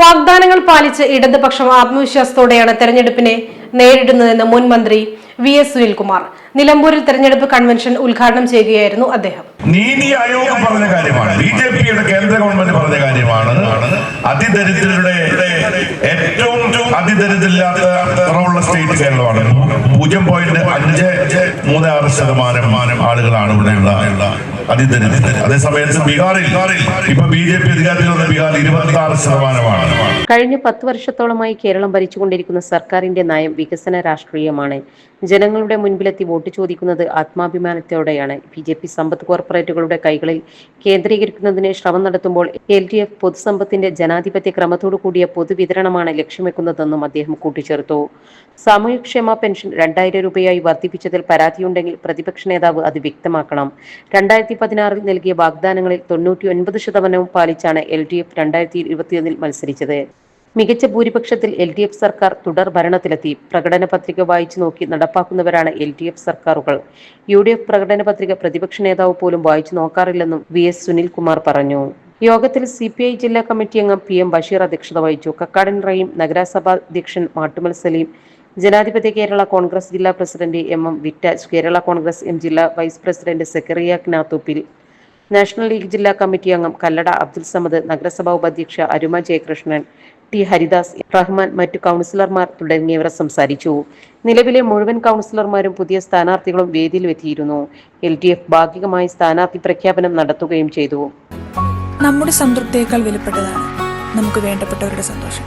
വാഗ്ദാനങ്ങൾ പാലിച്ച് ഇടതുപക്ഷം ആത്മവിശ്വാസത്തോടെയാണ് തെരഞ്ഞെടുപ്പിനെ നേരിടുന്നതെന്ന് മുൻ മന്ത്രി വി എസ് സുനിൽകുമാർ. നിലമ്പൂരിൽ തെരഞ്ഞെടുപ്പ് കൺവെൻഷൻ ഉദ്ഘാടനം ചെയ്യുകയായിരുന്നു അദ്ദേഹം. നീതി ആയോഗ് പറഞ്ഞ കാര്യമാണ്. ബി ജെ പിയുടെ കേന്ദ്ര ഗവൺമെന്റ് പറഞ്ഞ കാര്യമാണ്. അതിദരിദ്രരുടെ ഏറ്റവും അതിദരിദ്രമില്ലാത്ത കുറവുള്ള സ്റ്റേറ്റ് കേരളമാണ്. പൂജ്യം പോയിന്റ് അഞ്ച് മൂന്ന് ആറ് ശതമാനം ആളുകളാണ് ഇവിടെയുള്ള അതിദരിദ്രർ അതേസമയത്ത് ബീഹാറിൽ ഇപ്പൊ ബി ജെ പി അധികാരത്തിൽ വന്ന ബീഹാർ ശതമാനമാണ്. കഴിഞ്ഞ പത്ത് വർഷത്തോളമായി കേരളം ഭരിച്ചുകൊണ്ടിരിക്കുന്ന സർക്കാരിന്റെ നയം വികസന രാഷ്ട്രീയമാണ്. ജനങ്ങളുടെ മുൻപിലെത്തി വോട്ട് ചോദിക്കുന്നത് ആത്മാഭിമാനത്തോടെയാണ്. ബി ജെ പി സമ്പത്ത് കോർപ്പറേറ്റുകളുടെ കൈകളിൽ കേന്ദ്രീകരിക്കുന്നതിന് ശ്രമം നടത്തുമ്പോൾ എൽ ഡി എഫ് പൊതുസമ്പത്തിന്റെ ജനാധിപത്യ ക്രമത്തോടു കൂടിയ പൊതുവിതരണമാണ് ലക്ഷ്യം വെക്കുന്നതെന്നും അദ്ദേഹം കൂട്ടിച്ചേർത്തു. സാമൂഹ്യക്ഷേമ പെൻഷൻ രണ്ടായിരം രൂപയായി വർദ്ധിപ്പിച്ചതിൽ പരാതിയുണ്ടെങ്കിൽ പ്രതിപക്ഷ നേതാവ് അത് വ്യക്തമാക്കണം. രണ്ടായിരത്തി പതിനാറിൽ നൽകിയ വാഗ്ദാനങ്ങളിൽ തൊണ്ണൂറ്റി ഒൻപത് ശതമാനവും പാലിച്ചാണ് എൽ ഡി എഫ് രണ്ടായിരത്തി ഇരുപത്തിയൊന്നിൽ മത്സരിച്ചത്. മികച്ച ഭൂരിപക്ഷത്തിൽ എൽ ഡി എഫ് സർക്കാർ തുടർ ഭരണത്തിലെത്തി. പ്രകടന പത്രിക വായിച്ചു നോക്കി നടപ്പാക്കുന്നവരാണ് എൽ ഡി എഫ് സർക്കാരുകൾ. യു ഡി എഫ് പ്രകടന പത്രിക പ്രതിപക്ഷ നേതാവ് പോലും വായിച്ചു നോക്കാറില്ലെന്നും വി എസ് സുനിൽകുമാർ പറഞ്ഞു. യോഗത്തിൽ സി പി ഐ ജില്ലാ കമ്മിറ്റി അംഗം പി എം ബഷീർ അധ്യക്ഷത വഹിച്ചു. കക്കാടൻ റഹീം നഗരസഭാ അധ്യക്ഷൻ മാട്ടുമൽ സലീം ജനാധിപത്യ കേരള കോൺഗ്രസ് ജില്ലാ പ്രസിഡന്റ് എം എം വിറ്റാജ് കേരള കോൺഗ്രസ് എം ജില്ലാ വൈസ് പ്രസിഡന്റ് സെക്രറിയ നാത്തൂപ്പിൽ നാഷണൽ ലീഗ് ജില്ലാ കമ്മിറ്റി അംഗം കല്ലട അബ്ദുൽ സമദ് നഗരസഭാ ഉപാധ്യക്ഷ അരുമ ജയകൃഷ്ണൻ ടി ഹരിദാസ് റഹ്മാൻ മറ്റു കൗൺസിലർമാർ തുടങ്ങിയവർ സംസാരിച്ചു. നിലവിലെ മുഴുവൻ കൗൺസിലർമാരും പുതിയ സ്ഥാനാർത്ഥികളും വേദിയിൽ എത്തിയിരുന്നു. എൽ ഡി എഫ് ഭാഗികമായി സ്ഥാനാർത്ഥി പ്രഖ്യാപനം നടത്തുകയും ചെയ്തു. നമ്മുടെ സംതൃപ്തിയേക്കാൾ വിലപ്പെട്ടതാണ് നമുക്ക് വേണ്ടപ്പെട്ടവരുടെ സന്തോഷം.